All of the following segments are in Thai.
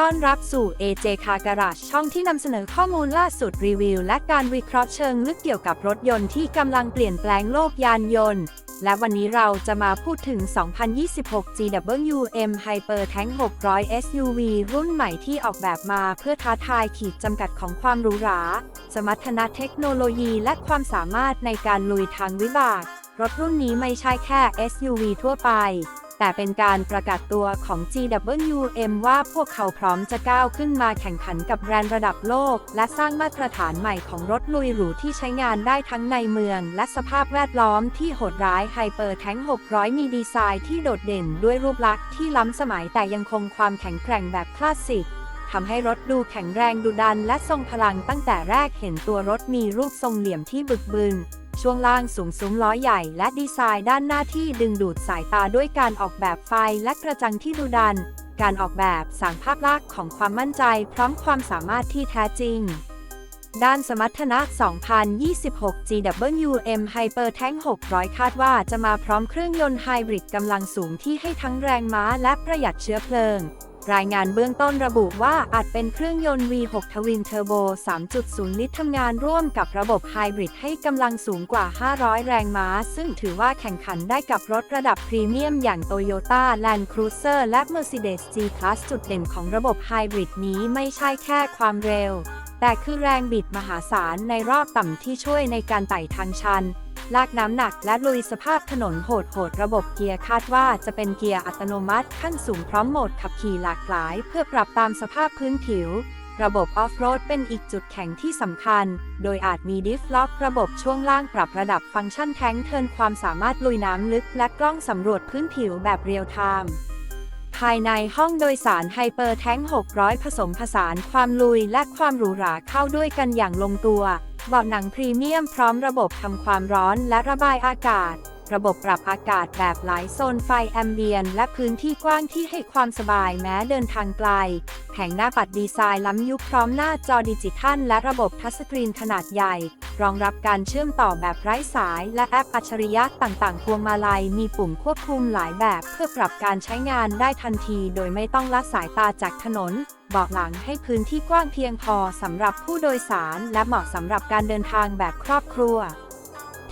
้อนรับสู่ AJ Car Garage ช่องที่นำเสนอข้อมูลล่าสุดรีวิว และการวิเคราะห์เชิงลึกเกี่ยวกับรถยนต์ที่กำลังเปลี่ยนแปลงโลกยานยนต์ และวันนี้เราจะมาพูดถึง 2026 GWM Hyper Tank 600 SUV รุ่นใหม่ที่ออกแบบมาเพื่อท้าทายขีดจำกัดของความหรูหรา สมรรถนะเทคโนโลยีและความสามารถในการลุยทางวิบาก รถรุ่นนี้ไม่ใช่แค่ SUV ทั่วไป แต่เป็นการประกาศตัวของ GWM ว่าพวกเขาพร้อมจะก้าวขึ้นมาแข่งขันกับแบรนด์ระดับโลก และสร้างมาตรฐานใหม่ของรถลุยหรูที่ใช้งานได้ทั้งในเมือง และสภาพแวดล้อมที่โหดร้ายไฮเปอร์แทง600 มีดีไซน์ที่โดดเด่นด้วยรูปลักษณ์ที่ล้ำสมัยแต่ยังคงความแข็งแกร่งแบบคลาสสิกทำให้รถดูแข็งแรงดุดันและทรงพลังตั้งแต่แรกเห็นตัวรถมีรูปทรงเหลี่ยมที่บึกบึน ช่วงล่างสูงซุ้มล้อใหญ่และดีไซน์ด้านหน้าที่ดึงดูดสายตาด้วยการออกแบบไฟและกระจังที่ดุดัน การออกแบบสางภาพลักษณ์ของความมั่นใจ พร้อมความสามารถที่แท้จริง ด้านสมรรถนะ 2026 GWM Hyper Tank 600 คาดว่าจะมาพร้อมเครื่องยนต์ไฮบริดกำลังสูงที่ให้ทั้งแรงม้าและประหยัดเชื้อเพลิง รายงานเบื้องต้นระบุว่าอาจเป็นเครื่องยนต์ V6 ทวินเทอร์โบ 3.0 ลิตรทำงานร่วมกับระบบไฮบริดให้กำลังสูงกว่า 500 แรงม้า ซึ่งถือว่าแข่งขันได้กับรถระดับพรีเมียมอย่าง Toyota Land Cruiser และ Mercedes G-Class จุดเด่นของระบบไฮบริดนี้ไม่ใช่แค่ความเร็ว แต่คือแรงบิดมหาศาลในรอบต่ำที่ช่วยในการไต่ทางชัน ลากน้ำหนักและลุยสภาพถนนโหดๆระบบเกียร์คาดว่าจะเป็นเกียร์อัตโนมัติขั้นสูงพร้อมโหมดขับขี่หลากหลาย เพื่อปรับตามสภาพพื้นผิว ระบบออฟโรดเป็นอีกจุดแข็งที่สำคัญ โดยอาจมีดิฟล็อกระบบช่วงล่างปรับระดับฟังก์ชันแท้งเทินความสามารถลุยน้ำลึก และกล้องสำรวจพื้นผิวแบบเรียลไทม์ภายในห้องโดยสารไฮเปอร์แท้ง600 ผสมผสานความลุยและความหรูหราเข้าด้วยกันอย่างลงตัว เบาะหนังพรีเมียมพร้อมระบบทำความร้อนและระบายอากาศ ระบบปรับอากาศแบบหลายโซนไฟแอมเบียน และพื้นที่กว้างที่ให้ความสบายแม้เดินทางไกล แผงหน้าปัดดีไซน์ล้ำยุคพร้อมหน้าจอดิจิทัลและระบบทัชสกรีนขนาดใหญ่ รองรับการเชื่อมต่อแบบไร้สาย และแอปอัจฉริยะต่างๆ พวงมาลัยมีปุ่มควบคุมหลายแบบ เพื่อปรับการใช้งานได้ทันทีโดยไม่ต้องละสายตาจากถนนบาะหลังให้พื้นที่กว้างเพียงพอสำหรับผู้โดยสาร และเหมาะสำหรับการเดินทางแบบครอบครัว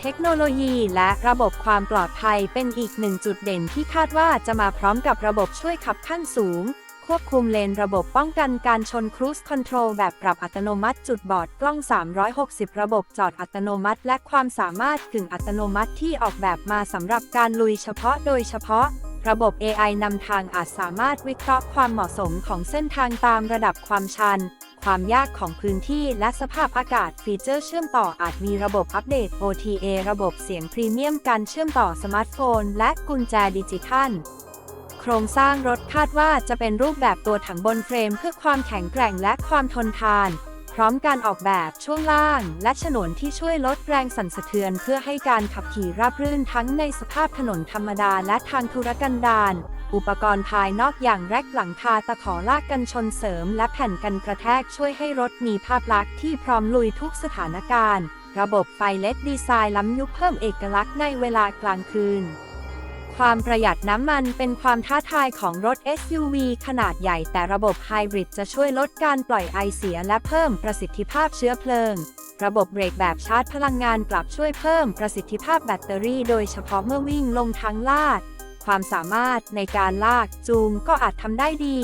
เทคโนโลยีและระบบความปลอดภัยเป็นอีกหนึ่งจุดเด่นที่คาดว่าจะมาพร้อมกับระบบช่วยขับขั้นสูง ควบคุมเลนระบบป้องกันการชนครู i คอนโทรลแบบปรับอัตโนมัติจุดบอดกล้อง 360 ระบบจอดอัตโนมัติ และความสามารถกึ่งอัตโนมัติที่ออกแบบมาสำหรับการลุยเฉพาะโดยเฉพาะ ระบบ AI นำทางอาจสามารถวิเคราะห์ความเหมาะสมของเส้นทางตามระดับความชัน ความยากของพื้นที่และสภาพอากาศฟีเจอร์เชื่อมต่ออาจมีระบบอัปเดต OTA ระบบเสียงพรีเมียมการเชื่อมต่อสมาร์ทโฟน และกุญแจดิจิทัล ครงสร้างรถคาดว่าจะเป็นรูปแบบตัวถังบนเฟรมเพื่อความแข็งแกร่งและความทนทาน พร้อมการออกแบบช่วงล่าง และฉนวนที่ช่วยลดแรงสั่นสะเทือนเพื่อให้การขับขี่ราบรื่นทั้งในสภาพถนนธรรมดาและทางธุรกันดารอุปกรณ์ภายนอกอย่างแรกหลังคาตะขอลากกันชนเสริม และแผ่นกันกระแทกช่วยให้รถมีภาพลักษณ์ที่พร้อมลุยทุกสถานการณ์ ระบบไฟเลดดีไซน์ล้ำยุคเพิ่มเอกลักษณ์ในเวลากลางคืน ความประหยัดน้ำมันเป็นความท้าทายของรถ SUV ขนาดใหญ่แต่ระบบไฮบริดจะช่วยลดการปล่อยไอเสียและเพิ่มประสิทธิภาพเชื้อเพลิง ระบบเบรกแบบชาร์จพลังงานกลับช่วยเพิ่มประสิทธิภาพแบตเตอรี่โดยเฉพาะเมื่อวิ่งลงทางลาด ความสามารถในการลากจูงก็อาจทำได้ดี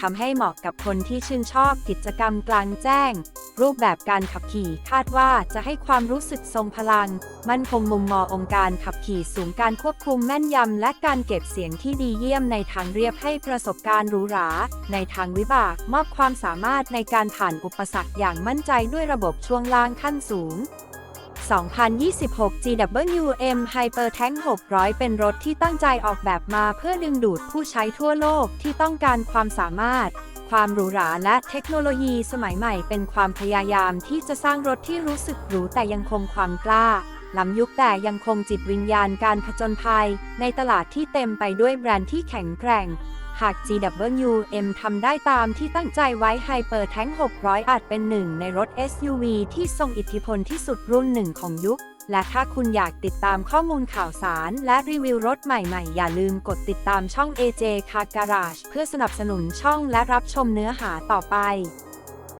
ทำให้เหมาะกับคนที่ชื่นชอบกิจกรรมกลางแจ้ง รูปแบบการขับขี่คาดว่าจะให้ความรู้สึกทรงพลัง มั่นคงมุมมององค์การขับขี่สูงการควบคุมแม่นยำ และการเก็บเสียงที่ดีเยี่ยมในทางเรียบให้ประสบการณ์หรูหรา ในทางวิบากมอบความสามารถในการผ่านอุปสรรคอย่างมั่นใจด้วยระบบช่วงล่างขั้นสูง 2026 GWM Hyper Tank 600 เป็นรถที่ตั้งใจออกแบบมาเพื่อดึงดูดผู้ใช้ทั่วโลกที่ต้องการความสามารถ ความหรูหราและเทคโนโลยีสมัยใหม่เป็นความพยายามที่จะสร้างรถที่รู้สึกหรูแต่ยังคงความกล้า ล้ำยุคแต่ยังคงจิตวิญญาณการผจญภัย ในตลาดที่เต็มไปด้วยแบรนด์ที่แข็งแกร่ง หาก GWM ทำได้ตามที่ตั้งใจไว้ Hyper Tank 600 อาจเป็นหนึ่งในรถ SUV ที่ทรงอิทธิพลที่สุดรุ่นหนึ่งของยุค และถ้าคุณอยากติดตามข้อมูลข่าวสาร และรีวิวรถใหม่ๆ อย่าลืมกดติดตามช่อง AJ Car Garage เพื่อสนับสนุนช่องและรับชมเนื้อหาต่อไป